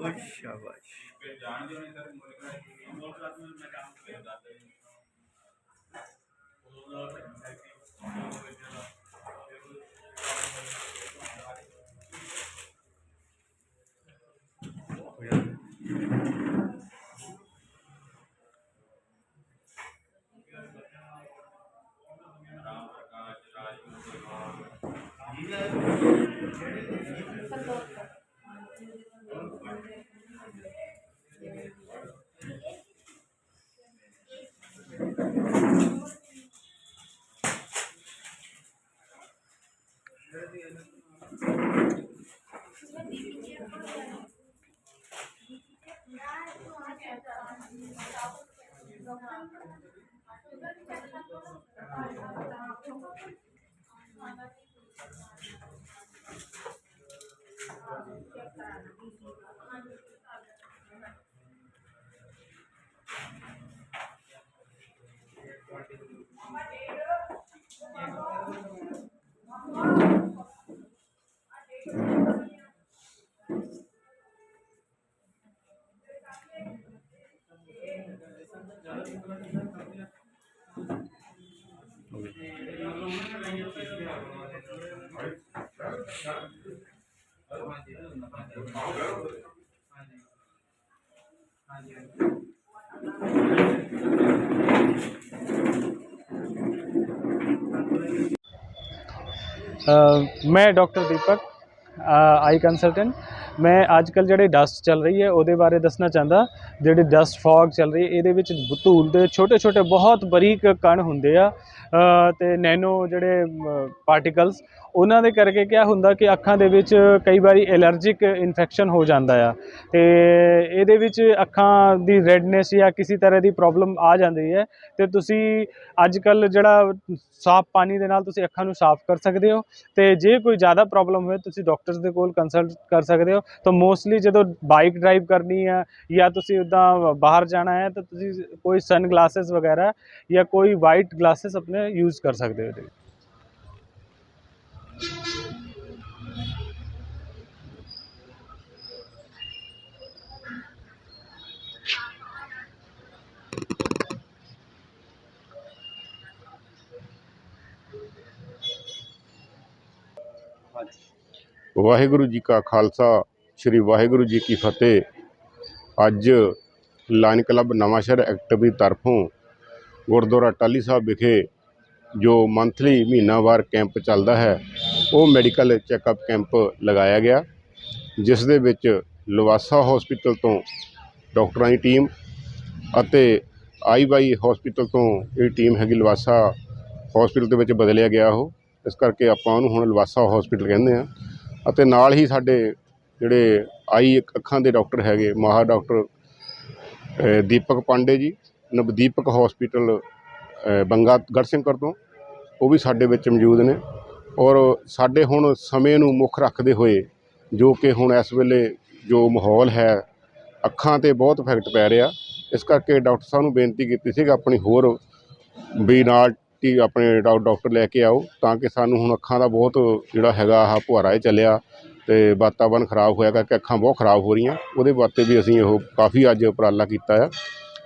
ਬਹੁਤ ਸ਼ਾਬਾਸ਼ ਉਹ Grabe, ano? ਮੈਂ ਡਾਕਟਰ ਦੀਪਕ ਆਈ ਕੰਸਲਟੈਂਟ। ਮੈਂ ਅੱਜ ਕੱਲ ਜਿਹੜੇ ਡਸਟ ਚੱਲ ਰਹੀ ਹੈ ਉਹਦੇ ਬਾਰੇ ਦੱਸਣਾ ਚਾਹੁੰਦਾ। ਜਿਹੜੀ ਡਸਟ ਫੌਗ ਚੱਲ ਰਹੀ ਹੈ ਇਹਦੇ ਵਿੱਚ ਧੂਲ ਦੇ ਛੋਟੇ ਛੋਟੇ ਬਹੁਤ ਬਰੀਕ ਕਣ ਹੁੰਦੇ ਆ। ਅ, ਤੇ ਨੈਨੋ ਜਿਹੜੇ ਪਾਰਟੀਕਲਸ ਉਹਨਾਂ ਦੇ ਕਰਕੇ ਕਿਆ ਹੁੰਦਾ ਕਿ ਅੱਖਾਂ ਦੇ ਵਿੱਚ ਕਈ ਵਾਰੀ ਐਲਰਜੀਕ ਇਨਫੈਕਸ਼ਨ ਹੋ ਜਾਂਦਾ ਆ। ਤੇ ਇਹਦੇ ਵਿੱਚ ਅੱਖਾਂ ਦੀ ਰੈਡਨੈਸ ਜਾਂ ਕਿਸੇ ਤਰ੍ਹਾਂ ਦੀ ਪ੍ਰੋਬਲਮ ਆ ਜਾਂਦੀ ਹੈ। ਤੇ ਤੁਸੀਂ ਅੱਜ ਕੱਲ ਜਿਹੜਾ ਸਾਫ਼ ਪਾਣੀ ਦੇ ਨਾਲ ਤੁਸੀਂ ਅੱਖਾਂ ਨੂੰ ਸਾਫ਼ ਕਰ ਸਕਦੇ ਹੋ ਤੇ ਜੇ ਕੋਈ ਜ਼ਿਆਦਾ ਪ੍ਰੋਬਲਮ ਹੋਵੇ ਤੁਸੀਂ ਡਾਕਟਰਸ ਦੇ ਕੋਲ ਕੰਸਲਟ ਕਰ ਸਕਦੇ ਹੋ। ਤਾਂ ਮੋਸਟਲੀ ਜਦੋਂ ਬਾਈਕ ਡਰਾਈਵ ਕਰਨੀ ਆ ਜਾਂ ਤੁਸੀਂ ਉਦਾਂ ਬਾਹਰ ਜਾਣਾ ਹੈ ਤਾਂ ਤੁਸੀਂ ਕੋਈ ਸਨ ਗਲਾਸਸ ਵਗੈਰਾ ਜਾਂ ਕੋਈ ਵਾਈਟ ਗਲਾਸਸ ਆਪਣੇ ਯੂਜ਼ ਕਰ ਸਕਦੇ ਹੋ ਵਾਹਿਗੁਰੂ ਜੀ ਕਾ ਖਾਲਸਾ, ਸ੍ਰੀ ਵਾਹਿਗੁਰੂ ਜੀ ਕੀ ਫਤਿਹ। ਅੱਜ ਲਾਇਨ ਕਲੱਬ ਨਵਾਂਸ਼ਹਿਰ ਐਕਟਿਵ ਦੀ ਤਰਫੋਂ ਗੁਰਦੁਆਰਾ ਟਾਲੀ ਸਾਹਿਬ ਵਿਖੇ ਜੋ ਮੰਥਲੀ ਮਹੀਨਾਵਾਰ ਕੈਂਪ ਚੱਲਦਾ ਹੈ, ਉਹ ਮੈਡੀਕਲ ਚੈੱਕਅਪ ਕੈਂਪ ਲਗਾਇਆ ਗਿਆ, ਜਿਸ ਦੇ ਵਿੱਚ ਲਵਾਸਾ ਹਸਪੀਟਲ ਤੋਂ ਡਾਕਟਰਾਂ ਦੀ ਟੀਮ ਅਤੇ ਆਈਵਾਈ ਹਸਪੀਟਲ ਤੋਂ ਇਹ ਟੀਮ ਹੈਗੀ ਲਵਾਸਾ ਹਸਪੀਟਲ ਦੇ ਵਿੱਚ ਬਦਲਿਆ ਗਿਆ ਉਹ। ਇਸ ਕਰਕੇ ਆਪਾਂ ਉਹਨੂੰ ਹੁਣ ਲਵਾਸਾ ਹਸਪੀਟਲ ਕਹਿੰਦੇ ਆ ਅਤੇ ਨਾਲ ਹੀ ਸਾਡੇ ਜਿਹੜੇ ਆਈ ਅੱਖਾਂ ਦੇ ਡਾਕਟਰ ਹੈਗੇ ਮਾਹਰ ਡਾਕਟਰ ਦੀਪਕ ਪਾਂਡੇ ਜੀ, ਨਵਦੀਪਕ ਹਸਪੀਟਲ ਬੰਗਾ ਗੜਸ਼ੰਕਰ ਤੋਂ, ਉਹ ਵੀ ਸਾਡੇ ਵਿੱਚ ਮੌਜੂਦ ਨੇ। ਔਰ ਸਾਡੇ ਹੁਣ ਸਮੇਂ ਨੂੰ ਮੁੱਖ ਰੱਖਦੇ ਹੋਏ ਜੋ ਕਿ ਹੁਣ ਇਸ ਵੇਲੇ ਜੋ ਮਾਹੌਲ ਹੈ, ਅੱਖਾਂ ਤੇ ਬਹੁਤ ਇਫੈਕਟ ਪੈ ਰਿਹਾ। ਇਸ ਕਰਕੇ ਡਾਕਟਰ ਸਾਹਿਬ ਨੂੰ ਬੇਨਤੀ ਕੀਤੀ ਸੀ ਕਿ ਆਪਣੀ ਹੋਰ ਵੀ ਨਾਲ ਟੀ ਆਪਣੇ ਡਾਕ- ਡਾਕਟਰ ਲੈ ਕੇ ਆਓ ਤਾਂ ਕਿ ਸਾਨੂੰ ਹੁਣ ਅੱਖਾਂ ਦਾ ਬਹੁਤ ਜਿਹੜਾ ਹੈਗਾ ਆਹ ਫੁਹਾਰਾ ਇਹ ਚੱਲਿਆ ਅਤੇ ਵਾਤਾਵਰਨ ਖਰਾਬ ਹੋਇਆ ਕਰਕੇ ਅੱਖਾਂ ਬਹੁਤ ਖਰਾਬ ਹੋ ਰਹੀਆਂ। ਉਹਦੇ ਵਾਸਤੇ ਵੀ ਅਸੀਂ ਉਹ ਕਾਫੀ ਅੱਜ ਉਪਰਾਲਾ ਕੀਤਾ ਆ।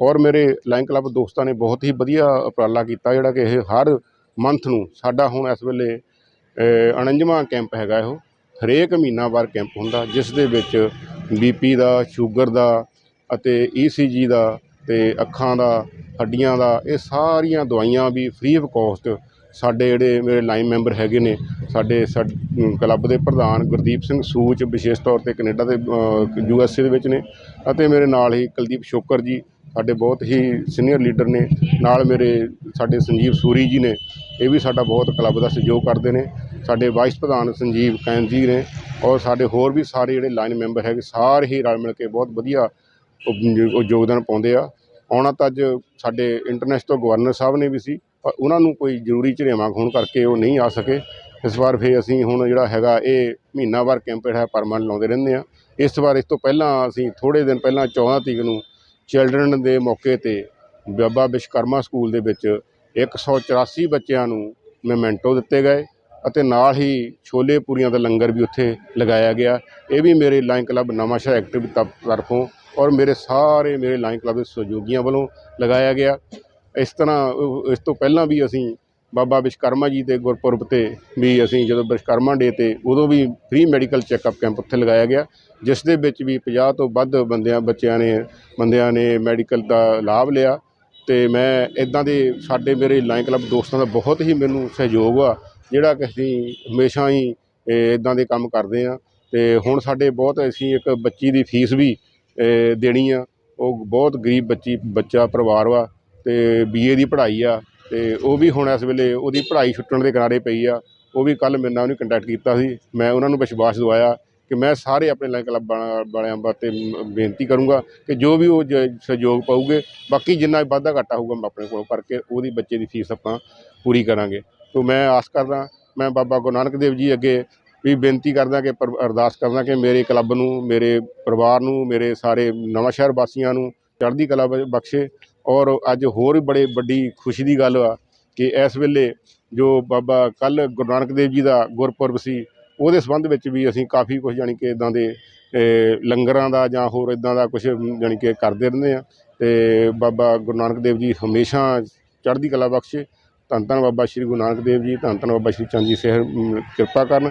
ਔਰ ਮੇਰੇ ਲਾਇਨ ਕਲੱਬ ਦੋਸਤਾਂ ਨੇ ਬਹੁਤ ਹੀ ਵਧੀਆ ਉਪਰਾਲਾ ਕੀਤਾ ਜਿਹੜਾ ਕਿ ਇਹ ਹਰ ਮੰਥ ਨੂੰ ਸਾਡਾ ਹੁਣ ਇਸ ਵੇਲੇ ਅ, 49ਵਾਂ ਕੈਂਪ ਹੈਗਾ ਇਹੋ। ਹਰੇਕ ਮਹੀਨਾਵਾਰ ਕੈਂਪ ਹੁੰਦਾ ਜਿਸ ਦੇ ਵਿੱਚ ਬੀਪੀ ਦਾ ਸ਼ੂਗਰ ਦਾ ਅਤੇ ਈਸੀਜੀ ਦਾ ਤੇ ਅੱਖਾਂ ਦਾ, ਹੱਡੀਆਂ ਦਾ, ਇਹ ਸਾਰੀਆਂ ਦਵਾਈਆਂ ਵੀ ਫ੍ਰੀ ਆਫ ਕੋਸਟ ਸਾਡੇ ਜਿਹੜੇ ਮੇਰੇ ਲਾਈਨ ਮੈਂਬਰ ਹੈਗੇ ਨੇ, ਸਾਡੇ ਸਾਡ- ਕਲੱਬ ਦੇ ਪ੍ਰਧਾਨ ਗੁਰਦੀਪ ਸਿੰਘ ਸੂਚ ਵਿਸ਼ੇਸ਼ ਤੌਰ ਤੇ ਕੈਨੇਡਾ ਦੇ ਯੂ ਐਸ ਏ ਦੇ ਵਿੱਚ ਨੇ ਅਤੇ ਮੇਰੇ ਨਾਲ ਹੀ ਕੁਲਦੀਪ ਸ਼ੋਕਰ ਜੀ, ਸਾਡੇ ਬਹੁਤ ਹੀ ਸੀਨੀਅਰ ਲੀਡਰ ਨੇ, ਨਾਲ ਮੇਰੇ ਸਾਡੇ ਸੰਜੀਵ ਸੂਰੀ ਜੀ ਨੇ, ਇਹ ਵੀ ਸਾਡਾ ਬਹੁਤ ਕਲੱਬ ਦਾ ਸਹਿਯੋਗ ਕਰਦੇ ਨੇ, ਸਾਡੇ ਵਾਈਸ ਪ੍ਰਧਾਨ ਸੰਜੀਵ ਕੈਨ ਜੀ ਨੇ, ਔਰ ਸਾਡੇ ਹੋਰ ਵੀ ਸਾਰੇ ਜਿਹੜੇ ਲਾਈਨ ਮੈਂਬਰ ਹੈਗੇ, ਸਾਰੇ ਹੀ ਰਲ ਮਿਲ ਕੇ ਬਹੁਤ ਵਧੀਆ ਉਹ- ਯੋਗਦਾਨ ਪਾਉਂਦੇ ਆ। ਆਉਣਾ ਤਾਂ ਅੱਜ ਸਾਡੇ ਇੰਟਰਨੈਸ਼ਨਲ ਗਵਰਨਰ ਸਾਹਿਬ ਨੇ ਵੀ ਸੀ, ਪਰ ਉਹਨਾਂ ਨੂੰ ਕੋਈ ਜ਼ਰੂਰੀ ਝਰੇਵਾਂ ਹੋਣ ਕਰਕੇ ਉਹ ਨਹੀਂ ਆ ਸਕੇ। ਇਸ ਵਾਰ ਫੇ ਅਸੀਂ ਹੁਣ ਜਿਹੜਾ ਹੈਗਾ, ਇਹ ਮਹੀਨਾਵਾਰ ਕੈਂਪ ਜਿਹੜਾ ਪਰਮਾਨੈਂਟ ਲਾਉਂਦੇ ਰਹਿੰਦੇ ਆ। ਇਸ ਵਾਰ ਇਸ ਤੋਂ ਪਹਿਲਾਂ ਅਸੀਂ ਥੋੜ੍ਹੇ ਦਿਨ ਪਹਿਲਾਂ 14 ਤਰੀਕ ਨੂੰ ਚਿਲਡਰਨ ਦੇ ਮੌਕੇ ਤੇ ਬਾਬਾ ਵਿਸ਼ਵਕਰਮਾ ਸਕੂਲ ਦੇ ਵਿੱਚ 184 ਬੱਚਿਆਂ ਨੂੰ ਮੈਮੈਂਟੋ ਦਿੱਤੇ ਗਏ ਅਤੇ ਨਾਲ ਹੀ ਛੋਲੇ ਪੂਰੀਆਂ ਦਾ ਲੰਗਰ ਵੀ ਉੱਥੇ ਲਗਾਇਆ ਗਿਆ। ਇਹ ਵੀ ਮੇਰੇ ਲਾਇਨ ਕਲੱਬ ਨਵਾਂਸ਼ਹਿਰ ਐਕਟਿਵ ਤਰਫੋਂ ਔਰ ਮੇਰੇ ਸਾਰੇ ਮੇਰੇ ਲਾਈਨ ਕਲੱਬ ਦੇ ਸਹਿਯੋਗੀਆਂ ਵੱਲੋਂ ਲਗਾਇਆ ਗਿਆ। ਇਸ ਤਰ੍ਹਾਂ ਇਸ ਤੋਂ ਪਹਿਲਾਂ ਵੀ ਅਸੀਂ ਬਾਬਾ ਵਿਸ਼ਕਰਮਾ ਜੀ ਦੇ ਗੁਰਪੁਰਬ ਤੇ ਵੀ ਅਸੀਂ ਜਦੋਂ ਵਿਸ਼ਕਰਮਾ ਡੇ ਤੇ ਉਦੋਂ ਵੀ ਫ੍ਰੀ ਮੈਡੀਕਲ ਚੈੱਕਅਪ ਕੈਂਪ ਉੱਥੇ ਲਗਾਇਆ ਗਿਆ, ਜਿਸ ਦੇ ਵਿੱਚ ਵੀ 50 ਤੋਂ ਵੱਧ ਬੰਦਿਆਂ, ਬੱਚਿਆਂ ਨੇ, ਬੰਦਿਆਂ ਨੇ ਮੈਡੀਕਲ ਦਾ ਲਾਭ ਲਿਆ। ਤੇ ਮੈਂ ਇਦਾਂ ਦੇ ਸਾਡੇ ਮੇਰੇ ਲਾਈਨ ਕਲੱਬ ਦੋਸਤਾਂ ਦਾ ਬਹੁਤ ਹੀ ਮੈਨੂੰ ਸਹਿਯੋਗ ਆ, ਜਿਹੜਾ ਕਿ ਅਸੀਂ ਹਮੇਸ਼ਾ ਹੀ ਇਦਾਂ ਦੇ ਕੰਮ ਕਰਦੇ ਆ ਤੇ ਹੁਣ ਸਾਡੇ ਬਹੁਤ ਅਸੀਂ ਇੱਕ ਬੱਚੀ ਦੀ ਫੀਸ ਵੀ ਦੇਣੀ ਆ। ਉਹ ਬਹੁਤ ਗਰੀਬ ਬੱਚੀ, ਬੱਚਾ, ਪਰਿਵਾਰ ਵਾ ਤੇ ਬੀਏ ਦੀ ਪੜ੍ਹਾਈ ਆ ਅਤੇ ਉਹ ਵੀ ਹੁਣ ਇਸ ਵੇਲੇ ਉਹਦੀ ਪੜ੍ਹਾਈ ਛੁੱਟਣ ਦੇ ਕਿਨਾਰੇ ਪਈ ਆ। ਉਹ ਵੀ ਕੱਲ੍ਹ ਮੇਰੇ ਨਾਲ ਉਹਨੇ ਕੰਟੈਕਟ ਕੀਤਾ ਸੀ। ਮੈਂ ਉਹਨਾਂ ਨੂੰ ਵਿਸ਼ਵਾਸ ਦਵਾਇਆ ਕਿ ਮੈਂ ਸਾਰੇ ਆਪਣੇ ਲਾਈਨ ਕਲੱਬ ਵਾਲਿਆਂ ਵਾਸਤੇ ਬੇਨਤੀ ਕਰੂੰਗਾ ਕਿ ਜੋ ਵੀ ਉਹ ਜ- ਸਹਿਯੋਗ ਪਾਉਗੇ ਬਾਕੀ ਜਿੰਨਾ ਵਾਧਾ ਘਾਟਾ ਹੋਊਗਾ ਮੈਂ ਆਪਣੇ ਕੋਲੋਂ ਕਰਕੇ ਉਹਦੀ ਬੱਚੇ ਦੀ ਫੀਸ ਆਪਾਂ ਪੂਰੀ ਕਰਾਂਗੇ। ਤੋਂ ਮੈਂ ਆਸ ਕਰਦਾ, ਮੈਂ ਬਾਬਾ ਗੁਰੂ ਨਾਨਕ ਦੇਵ ਜੀ ਅੱਗੇ ਵੀ ਬੇਨਤੀ ਕਰਦਾ ਕਿ ਪਰ- ਅਰਦਾਸ ਕਰਦਾ ਕਿ ਮੇਰੇ ਕਲੱਬ ਨੂੰ, ਮੇਰੇ ਪਰਿਵਾਰ ਨੂੰ, ਮੇਰੇ ਸਾਰੇ ਨਵਾਂਸ਼ਹਿਰ ਵਾਸੀਆਂ ਨੂੰ ਚੜ੍ਹਦੀ ਕਲਾ ਬ- ਬਖਸ਼ੇ ਔਰ ਅੱਜ ਹੋਰ ਬੜੇ ਵੱਡੀ ਖੁਸ਼ੀ ਦੀ ਗੱਲ ਆ ਕਿ ਇਸ ਵੇਲੇ ਜੋ ਬਾਬਾ ਕੱਲ ਗੁਰੂ ਨਾਨਕ ਦੇਵ ਜੀ ਦਾ ਗੁਰਪੁਰਬ ਸੀ, ਉਹਦੇ ਸੰਬੰਧ ਵਿੱਚ ਵੀ ਅਸੀਂ ਕਾਫੀ ਕੁਝ ਜਾਣੀ ਕਿ ਇਦਾਂ ਦੇ ਲੰਗਰਾਂ ਦਾ ਜਾਂ ਹੋਰ ਇਦਾਂ ਦਾ ਕੁਝ ਜਾਣੀ ਕਿ ਕਰਦੇ ਰਹਿੰਦੇ ਆ ਤੇ ਬਾਬਾ ਗੁਰੂ ਨਾਨਕ ਦੇਵ ਜੀ ਹਮੇਸ਼ਾ ਚੜ੍ਹਦੀ ਕਲਾ ਬਖਸ਼ੇ। ਧੰਨ ਧੰਨ ਬਾਬਾ ਸ੍ਰੀ ਗੁਰੂ ਨਾਨਕ ਦੇਵ ਜੀ ਧੰਨ ਧੰਨ ਬਾਬਾ ਸ੍ਰੀ ਚੰਦ ਜੀ ਸਹਿਰ ਕਿਰਪਾ ਕਰਨ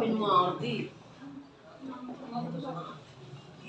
من معارضين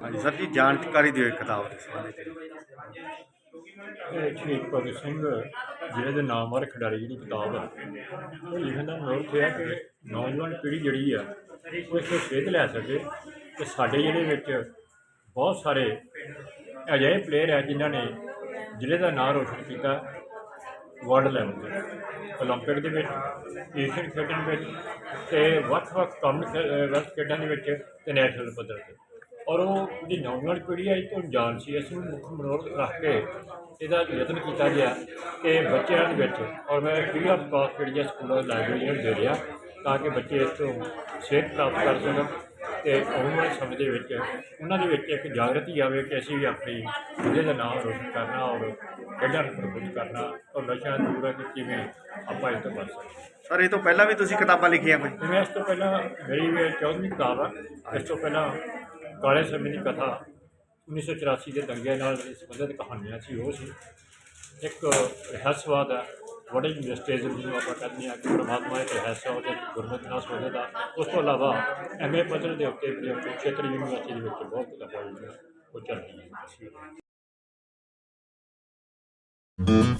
ਹਾਂਜੀ ਸਰ ਜੀ, ਜਾਣਕਾਰੀ ਦਿਓ ਇੱਕ ਕਿਤਾਬ ਦੇ ਸੰਬੰਧ ਵਿੱਚ। ਇਹ ਸ਼ਹੀਦ ਭਗਤ ਸਿੰਘ ਜਿਹੜੇ ਦੇ ਨਾਮ ਵਾਲੇ ਖਿਡਾਰੀ ਜਿਹੜੀ ਕਿਤਾਬ ਹੈ ਉਹ ਲਿਖਣ ਦਾ ਮਨੋਰਥ ਇਹ ਹੈ ਕਿ ਨੌਜਵਾਨ ਪੀੜ੍ਹੀ ਜਿਹੜੀ ਆ, ਉਹ ਇਸ ਤੋਂ ਸੇਧ ਲੈ ਸਕੇ ਕਿ ਸਾਡੇ ਜਿਹੜੇ ਵਿੱਚ ਬਹੁਤ ਸਾਰੇ ਅਜਿਹੇ ਪਲੇਅਰ ਹੈ ਜਿਨ੍ਹਾਂ ਨੇ ਜ਼ਿਲ੍ਹੇ ਦਾ ਨਾਮ ਰੋਸ਼ਨ ਕੀਤਾ ਵਰਲਡ ਲੈਵਲ ਤੇ ਓਲੰਪਿਕ ਦੇ ਵਿੱਚ ਏਸ਼ੀਅਨ ਖੇਡਾਂ ਵਿੱਚ ਤੇ ਵੱਖ-ਵੱਖ ਕਾਮਨ ਵਰਲਡ ਖੇਡਾਂ ਦੇ ਵਿੱਚ ਤੇ ਨੈਸ਼ਨਲ ਪੱਧਰ ਤੇ। ਔਰ ਉਹ ਜਿਹੜੀ ਨੌਜਵਾਨ ਪੀੜ੍ਹੀ ਹੈ, ਇਹ ਤੋਂ ਜਾਣ ਸੀ। ਇਸ ਨੂੰ ਮੁੱਖ ਮਨੋਰਥ ਰੱਖ ਕੇ ਇਹਦਾ ਯਤਨ ਕੀਤਾ ਗਿਆ ਕਿ ਬੱਚਿਆਂ ਦੇ ਵਿੱਚ, ਔਰ ਮੈਂ ਫ੍ਰੀ ਆਫ ਕਾਸਟ ਜਿਹੜੀ ਹੈ ਸਕੂਲਾਂ ਲਾਇਬ੍ਰੇਰੀਆਂ ਦੇ ਰਿਹਾ, ਤਾਂ ਕਿ ਬੱਚੇ ਇਸ ਤੋਂ ਸਿਹਤ ਪ੍ਰਾਪਤ ਕਰ ਸਕਣ। ਤੇ ਆਉਣ ਵਾਲੇ ਸਮੇਂ ਦੇ ਵਿੱਚ ਉਹਨਾਂ ਦੇ ਵਿੱਚ ਇੱਕ ਜਾਗਰਤੀ ਆਵੇ ਕਿ ਅਸੀਂ ਵੀ ਆਪਣੀ ਜ਼ਿਲ੍ਹੇ ਦਾ ਨਾਮ ਰੋਸ਼ਨ ਕਰਨਾ ਔਰ ਖੇਡਾਂ ਨੂੰ ਪ੍ਰਫੁੱਲਿਤ ਕਰਨਾ ਔਰ ਨਸ਼ਿਆਂ ਤੋਂ ਦੂਰ ਹੈ ਕਿ ਕਿਵੇਂ ਆਪਾਂ ਇਸ ਤੋਂ ਬਚ ਸਕਦੇ ਸਰ ਇਹ ਤੋਂ ਪਹਿਲਾਂ ਵੀ ਤੁਸੀਂ ਕਿਤਾਬਾਂ ਲਿਖੀਆਂ ਕੋਈ? ਜਿਵੇਂ ਇਸ ਤੋਂ ਪਹਿਲਾਂ ਮੇਰੀ ਵੀ 14ਵੀਂ ਕਿਤਾਬ ਆ ਇਸ ਤੋਂ ਪਹਿਲਾਂ ਕਾਲੇ ਸਮੇਂ ਦੀ ਕਥਾ 1984 ਦੇ ਦੰਗੇ ਨਾਲ ਸੰਬੰਧਿਤ ਕਹਾਣੀਆਂ ਸੀ ਉਹ ਸੀ। ਇੱਕ ਰਹੱਸਵਾਦ ਹੈ ਬੜੇ ਮਿਸਟੇਜ ਜਿਹਨੂੰ ਆਪਾਂ ਕਹਿੰਦੇ ਹਾਂ ਕਿ ਪਰਮਾਤਮਾ ਇੱਕ ਰਹੱਸ ਹੈ ਉਹਦੇ ਗੁਰਮਤਿ ਨਾਲ ਸੰਬੰਧਿਤ ਆ ਉਸ ਤੋਂ ਇਲਾਵਾ ਐਮਏ ਪੱਧਰ ਦੇ ਉੱਤੇ ਵੀ ਖੇਤਰ ਯੂਨੀਵਰਸਿਟੀ ਦੇ ਵਿੱਚ ਬਹੁਤ ਕਿਤਾਬਾਂ ਜਿਹੜੀਆਂ ਉਹ ਚੱਲ ਰਹੀਆਂ ਹੈ